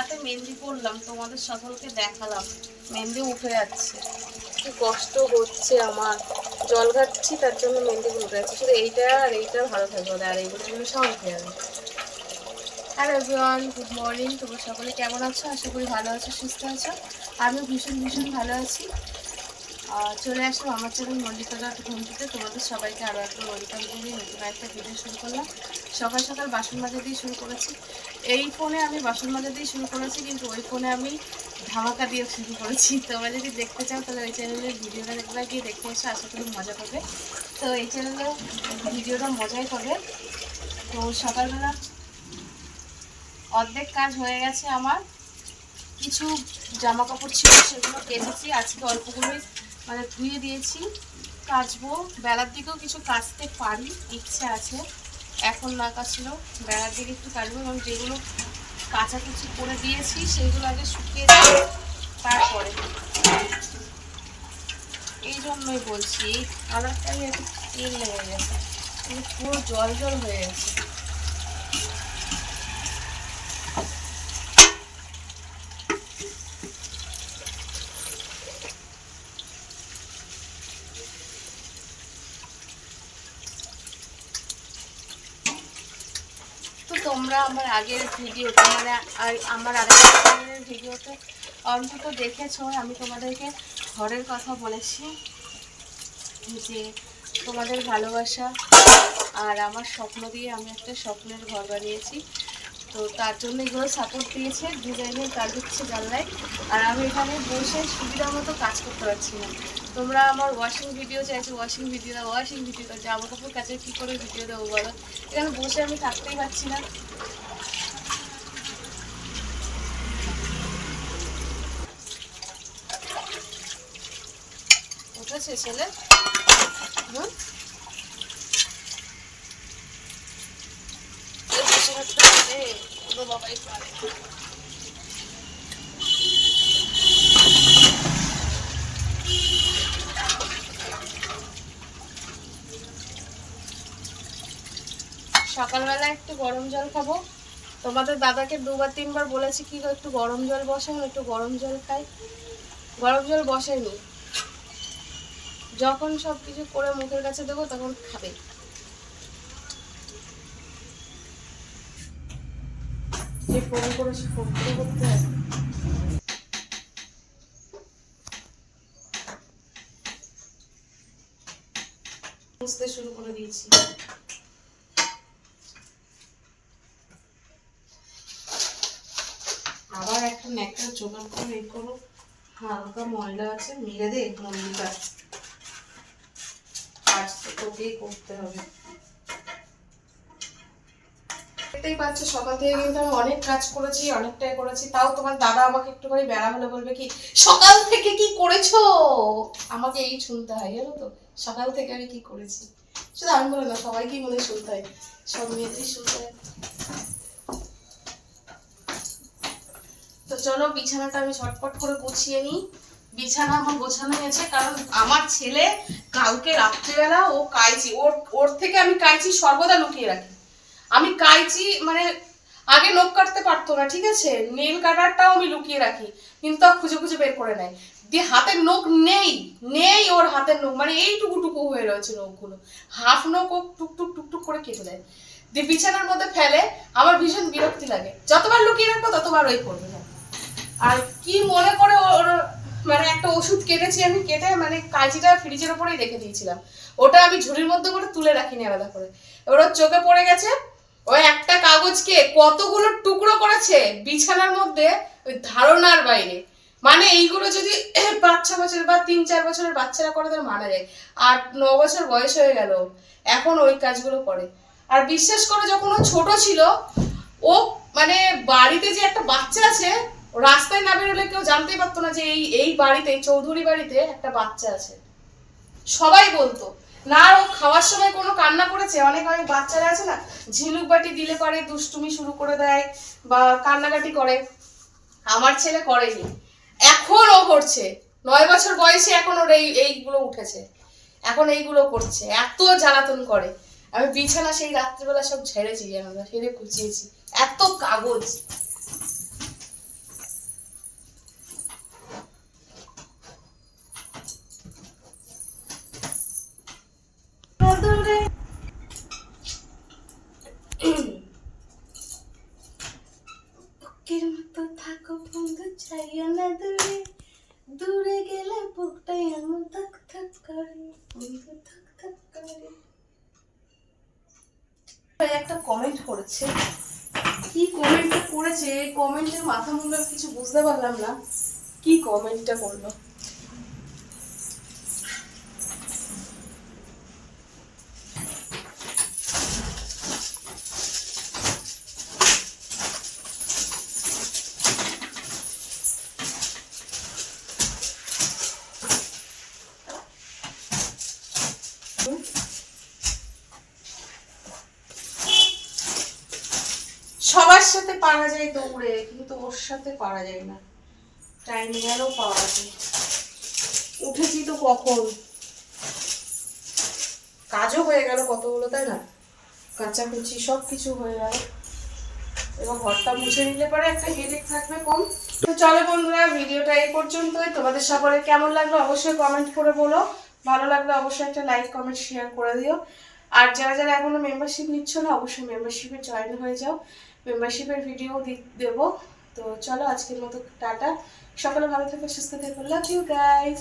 জায়গাতে মেহেন্দি করলাম তোমাদের সকলকে দেখালাম। মেহেন্দি উঠে যাচ্ছে। কি কষ্ট হচ্ছে আমার। জল ঘাটছি তার জন্য মেহেন্দিগুলো উঠে যাচ্ছে শুধু এইটা আর এইটা ভালো থাকবে আর এইগুলো জন্য সব উঠে যাবে। হ্যালো এভরিওয়ান গুড মর্নিং তোমরা সকলে কেমন আছো? আশা করি ভালো আছো সুস্থ আছো। আমিও ভীষণ ভীষণ ভালো আছি। চলে আসলাম আমার চ্যানেল ডট ঘুমটিতে তোমাদের সবাইকে আরও একটা ওয়েলকাম করে নতুন একটা ভিডিও শুরু করলাম। সকাল সকাল বাসন মাজা দিয়ে শুরু করেছি। এই ফোনে আমি বাসন মাজা দিয়ে শুরু করেছি, কিন্তু ওই ফোনে আমি ধামাকা দিয়ে শুরু করেছি। তোমরা যদি দেখতে চাও, তাহলে ওই চ্যানেলের ভিডিওটা দেখবে, গিয়ে দেখতে এসে, আশা করি মজা করবে তো এই চ্যানেলে ভিডিওটা মজাই পাবে। তো সকালবেলা অর্ধেক কাজ হয়ে গেছে আমার। কিছু জামা কাপড় ছিল, সেগুলো কেচেছি। আজকে অল্পগুলোই মানে ধুয়ে দিয়েছি, কাচবো। বেলার দিকেও কিছু কাচতে পারি, ইচ্ছে আছে। এখন না কাচলেও বেলার দিকে একটু কাচবো এবং যেগুলো কাচাকুচি করে দিয়েছি, সেগুলো আগে শুকিয়ে যাবে, তারপরে। এই জন্যই বলছি, এই কালারটাই একটু তেল লেগে গেছে। পুরো জল জল হয়ে গেছে। তোমরা আমার আগের ভিডিওতে মানে আর- আমার আগের ভিডিওতে অন্তত দেখেছ, আমি তোমাদেরকে ঘরের কথা বলেছি যে তোমাদের ভালোবাসা আর আমার স্বপ্ন দিয়ে আমি একটা স্বপ্নের ঘর বানিয়েছি। তো তার জন্য এগুলো সাপোর্ট দিয়েছে ডিজাইনের কাজ হচ্ছে জানলায়। আর আমি এখানে বসে সুবিধা মতো কাজ করতে পারছি না। তোমরা আমার ওয়াশিং ভিডিও চাইছো ওয়াশিং ভিডিও দাও ওয়াশিং ভিডিও দাও, জামা কাপড় কাছে কী করে ভিডিও দেবো বলো? এখানে বসে আমি থাকতেই পারছি না। উঠেছে ছেলে? হুম এই বসে থাকতে হবে সকালবেলা একটু গরম জল খাব। তোমাদের দাদাকে দুবার তিনবার বলেছি, কি একটু গরম জল বসান একটু গরম জল খাই। গরম জল বসাইনি যখন সব কিছু করে মুখের কাছে দেবো, তখন খাবে। যে ফোন করেছে, ফোন করে করতে বুঝতে শুরু করে দিয়েছি। আবার একটা ন্যাকটা জোগাড় করে এই করো। হালকা ময়লা আছে, মেরে দে, মন্দিরটা। কাজ তোকেই করতে হবে। দেখতেই পাচ্ছ, সকাল থেকে কিন্তু আমি অনেক কাজ করেছি, অনেকটাই করেছি। তাও তোমার দাদা আমাকে একটুখানি বেড়া হলে বলবে কি, সকাল থেকে কি করেছ? আমাকে এই শুনতে হয়, জানো তো? সকাল থেকে আমি কি করেছি? শুধু আমি বলে না, সবাইকেই মনে শুনতে হয়। সব মেয়েদেরই শুনতে হয়। তো চলো, বিছানাটা আমি ঝটপট করে গুছিয়ে নিই। বিছানা আমার গোছানো হয়েছে, কারণ আমার ছেলে কালকে রাত্রিবেলা ও কাইচি, ওর ওর থেকে আমি কাইচি সর্বদা লুকিয়ে রাখি। আমি কাইচি মানে আগে নখ কাটতে পারতো না, ঠিক আছে? নেল কাটারটাও আমি লুকিয়ে রাখি, কিন্তু তাও খুঁজে খুঁজে বের করে নেয়। দিয়ে হাতের নখ নেই নেই ওর হাতের নখ মানে এইটুকু টুকু হয়ে রয়েছে নখগুলো। হাফ নখ ও টুকটুক টুকটুক করে কেটে দেয়। দিয়ে বিছানার মধ্যে ফেলে, আমার ভীষণ বিরক্তি লাগে। যতবার লুকিয়ে রাখব, ততবার ওই করবে না। আর কি মনে করে ওর মানে একটা ওষুধ কেটেছি আমি, কেটে মানে কাঁচিটা ফ্রিজের ওপরেই রেখে দিয়েছিলাম। ওটা আমি ঝুড়ির মধ্যে করে তুলে রাখিনি আলাদা করে। এবার ওর চোখে পড়ে গেছে ওই একটা কাগজকে কতগুলো টুকরো করেছে বিছানার মধ্যে, ওই ধারণার বাইরে। মানে এইগুলো যদি পাঁচ, ছ বছর বা তিন, চার বছরের বাচ্চারা করে, তাহলে মারা যায়। আট ন বছর বয়স হয়ে গেল, এখন ওই কাজগুলো করে। আর বিশ্বাস করে, যখন ও ছোট ছিল, ও মানে বাড়িতে যে একটা বাচ্চা আছে, রাস্তায় না বেরোলে কেউ জানতেই পারতো না যে এই এই বাড়িতে, চৌধুরী বাড়িতে একটা বাচ্চা আছে। সবাই বলতো না ও খাওয়ার সময় কোনো কান্না করেছে? অনেক অনেক বাচ্চারা আছে না, ঝিনুক বাটি দিলে পরে দুষ্টুমি শুরু করে দেয় বা কান্নাকাটি করে। আমার ছেলে করেনি। এখন ও করছে। নয় বছর বয়সে এখন ওর এই, এইগুলো উঠেছে। এখন এইগুলো করছে। এত জ্বালাতন করে। আমি বিছানা সেই রাত্রিবেলা সব ঝেড়েছি, জানো সেরে কুচিয়েছি। এত কাগজ। কমেন্ট করেছে। কি কমেন্টটা করেছে? কমেন্টের মাথা মুন্ডা কিছু বুঝতে পারলাম না। কি কমেন্টটা করল? সবার সাথে পারা যায় দৌড়ে, কিন্তু ওর সাথে পারা যায় না। টাইম গেলেও পাওয়া যায়। উঠেছি তো কখন? কাজও হয়ে গেল কতগুলো, তাই না? কাচাকুচি সব কিছু হয়ে গেল। এবার ঘরটা মুছে নিলে পরে একটা হেডেক থাকবে কম। তো চলো বন্ধুরা, ভিডিওটা এই পর্যন্তই। তোমাদের সকলের কেমন লাগল অবশ্যই কমেন্ট করে বলো। ভালো লাগলে অবশ্যই একটা লাইক কমেন্ট শেয়ার করে দিও। আর যারা যারা এখনও মেম্বারশিপ নিচ্ছ না, অবশ্যই মেম্বারশিপে জয়েন হয়ে যাও। মেম্বারশিপের ভিডিও দেব। তো চলো আজকের মতো টাটা। সকলে ভালো থেকো, সুস্থ থেকো। Love you guys